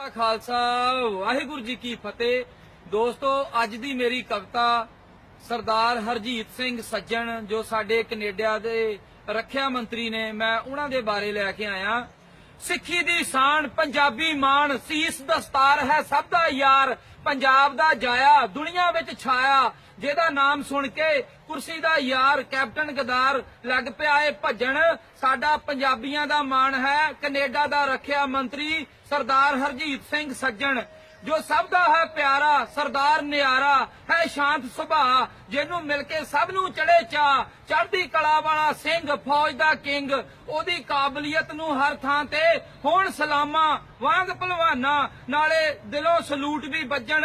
ਕਾ ਖਾਲਸਾ, ਵਾਹਿਗੁਰੂ ਜੀ ਕੀ ਫਤਿਹ। ਦੋਸਤੋ, ਅੱਜ ਦੀ ਮੇਰੀ ਕਵਿਤਾ ਸਰਦਾਰ ਹਰਜੀਤ ਸਿੰਘ ਸੱਜਣ, ਜੋ ਸਾਡੇ ਕੈਨੇਡਾ ਦੇ ਰੱਖਿਆ ਮੰਤਰੀ ਨੇ, ਮੈਂ ਉਹਨਾਂ ਦੇ ਬਾਰੇ ਲੈ ਕੇ ਆਇਆ। ਸਿੱਖੀ ਦੀ ਸ਼ਾਨ, ਪੰਜਾਬੀ ਮਾਣ ਸੀਸ ਦਸਤਾਰ ਹੈ ਸਭ ਦਾ ਯਾਰ। ਪੰਜਾਬ ਦਾ ਜਾਇਆ, ਦੁਨੀਆ ਵਿੱਚ ਛਾਇਆ। ਜਿਹਦਾ ਨਾਮ ਸੁਣ ਕੇ ਕੁਰਸੀ ਦਾ ਯਾਰ, ਕੈਪਟਨ ਗਦਾਰ ਲੱਗ ਪਿਆ ਏ ਭੱਜਣ। ਸਾਡਾ ਪੰਜਾਬੀਆਂ ਦਾ ਮਾਣ ਹੈ, ਕੈਨੇਡਾ ਦਾ ਰੱਖਿਆ ਮੰਤਰੀ ਸਰਦਾਰ ਹਰਜੀਤ ਸਿੰਘ ਸੱਜਣ। ਜੋ ਸਭ ਦਾ ਹੈ ਪਿਆਰਾ, ਸਰਦਾਰ ਨਿਆਰਾ, ਹੈ ਸ਼ਾਂਤ ਸੁਭਾਅ, ਜਿਹਨੂੰ ਮਿਲ ਕੇ ਸਭ ਨੂੰ ਚੜੇ ਚਾ। ਚੜ੍ਹਦੀ ਕਲਾ ਵਾਲਾ ਸਿੰਘ, ਫੌਜ ਦਾ ਕਿੰਗ, ਉਹਦੀ ਕਾਬਲੀਅਤ ਨੂੰ ਹਰ ਥਾਂ ਤੇ ਹੋਣ ਸਲਾਮਾ, ਵਾਂਗ ਭਲਵਾਨਾ, ਨਾਲੇ ਦਿਲੋਂ ਸਲੂਟ ਵੀ ਵੱਜਣ।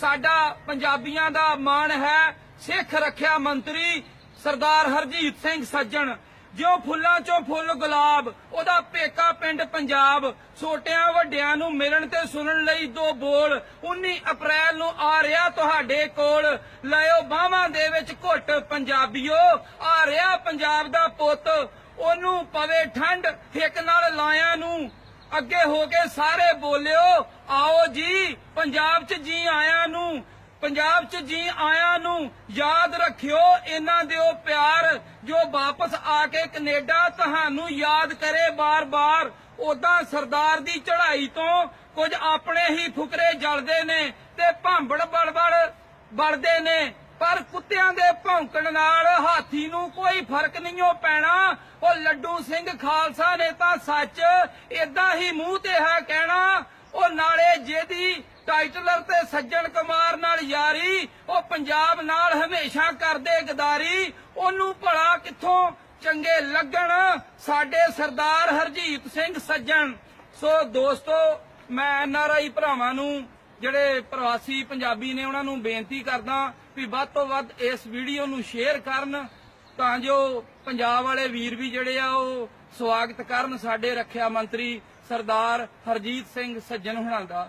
ਸਾਡਾ ਪੰਜਾਬੀਆਂ ਦਾ ਮਾਣ ਹੈ ਸਿੱਖ ਰੱਖਿਆ ਮੰਤਰੀ ਸਰਦਾਰ ਹਰਜੀਤ ਸਿੰਘ ਸੱਜਣ। ਜਿਉ ਫੁੱਲਾਂ ਚੋਂ ਫੁੱਲ ਗੁਲਾਬ, ਉਹਦਾ ਪੇਕਾ ਪਿੰਡ ਪੰਜਾਬ। ਛੋਟਿਆਂ ਵੱਡਿਆਂ ਨੂੰ ਮਿਲਣ ਤੇ ਸੁਣਨ ਲਈ ਦੋ ਬੋਲ। 19 ਅਪ੍ਰੈਲ ਨੂੰ ਆ ਰਿਹਾ ਤੁਹਾਡੇ ਕੋਲ। ਲਿਓ ਬਾਹਾਂ ਦੇ ਵਿੱਚ ਘੁੱਟ ਪੰਜਾਬੀਓ। ਆ ਰਿਹਾ ਪੰਜਾਬ ਦਾ ਪੁੱਤ। ਉਹਨੂੰ ਪਵੇ ਠੰਡ, ਹਿੱਕ ਨਾਲ ਲਾਇਆ ਨੂੰ। ਅੱਗੇ ਹੋ ਕੇ ਸਾਰੇ ਬੋਲਿਓ, ਆਓ ਜੀ, ਪੰਜਾਬ 'ਚ ਜੀ ਆਇਆਂ ਨੂੰ। ਪੰਜਾਬ 'ਚ ਜੀ ਆਇਆਂ ਨੂੰ ਯਾਦ ਰੱਖਿਓ, ਇਹਨਾਂ ਦਿਓ ਪਿਆਰ, ਜੋ ਵਾਪਸ ਆ ਕੇ ਕੈਨੇਡਾ ਤੁਹਾਨੂੰ ਯਾਦ ਕਰੇ ਬਾਰ-ਬਾਰ। ਉਦਾਂ ਸਰਦਾਰ ਦੀ ਚੜ੍ਹਾਈ ਤੋਂ ਕੁਝ ਆਪਣੇ ਹੀ ਫੁਕਰੇ ਜਲਦੇ ਨੇ ਤੇ ਭਾਂਬੜ ਬੜਬੜ ਬੜਦੇ ਨੇ। ਪਰ ਕੁੱਤਿਆਂ ਦੇ ਭੌਂਕਣ ਨਾਲ ਹਾਥੀ ਨੂੰ ਕੋਈ ਫ਼ਰਕ ਨਹੀਂ ਓ ਪੈਣਾ। ਉਹ ਲੱਡੂ ਸਿੰਘ ਖਾਲਸਾ ਨੇ ਤਾਂ ਸੱਚ ਇਦਾਂ ਹੀ ਮੂੰਹ ਤੇ ਹੈ ਕਹਿਣਾ। ਉਹ ਨਾਲੇ ਜਿਹਦੀ ਟਾਈਟਲਰ ਤੇ ਸੱਜਣ ਕੁਮਾਰ ਨਾਲ ਯਾਰੀ, ਉਹ ਪੰਜਾਬ ਨਾਲ ਹਮੇਸ਼ਾ ਕਰਦੇ ਗਦਾਰੀ, ਉਹਨੂੰ ਭਲਾ ਕਿੱਥੋਂ ਚੰਗੇ ਲੱਗਣ? ਸਾਡੇ ਸਰਦਾਰ ਹਰਜੀਤ ਸਿੰਘ ਸੱਜਣ। ਸੋ ਦੋਸਤੋ, ਮੈਂ ਐਨਆਰਆਈ ਭਰਾਵਾਂ ਨੂੰ, ਜਿਹੜੇ ਪ੍ਰਵਾਸੀ ਪੰਜਾਬੀ ਨੇ ਉਹਨਾਂ ਨੂੰ ਬੇਨਤੀ ਕਰਦਾ ਵੀ ਵੱਧ ਤੋਂ ਵੱਧ ਇਸ ਵੀਡੀਓ ਨੂੰ ਸ਼ੇਅਰ ਕਰਨ, ਤਾਂ ਜੋ ਪੰਜਾਬ ਵਾਲੇ ਵੀਰ ਵੀ ਜਿਹੜੇ ਆ, ਉਹ ਸਵਾਗਤ ਕਰਨ ਸਾਡੇ ਰੱਖਿਆ ਮੰਤਰੀ ਸਰਦਾਰ ਹਰਜੀਤ ਸਿੰਘ ਸੱਜਣ ਹੁਣਾਂ ਦਾ।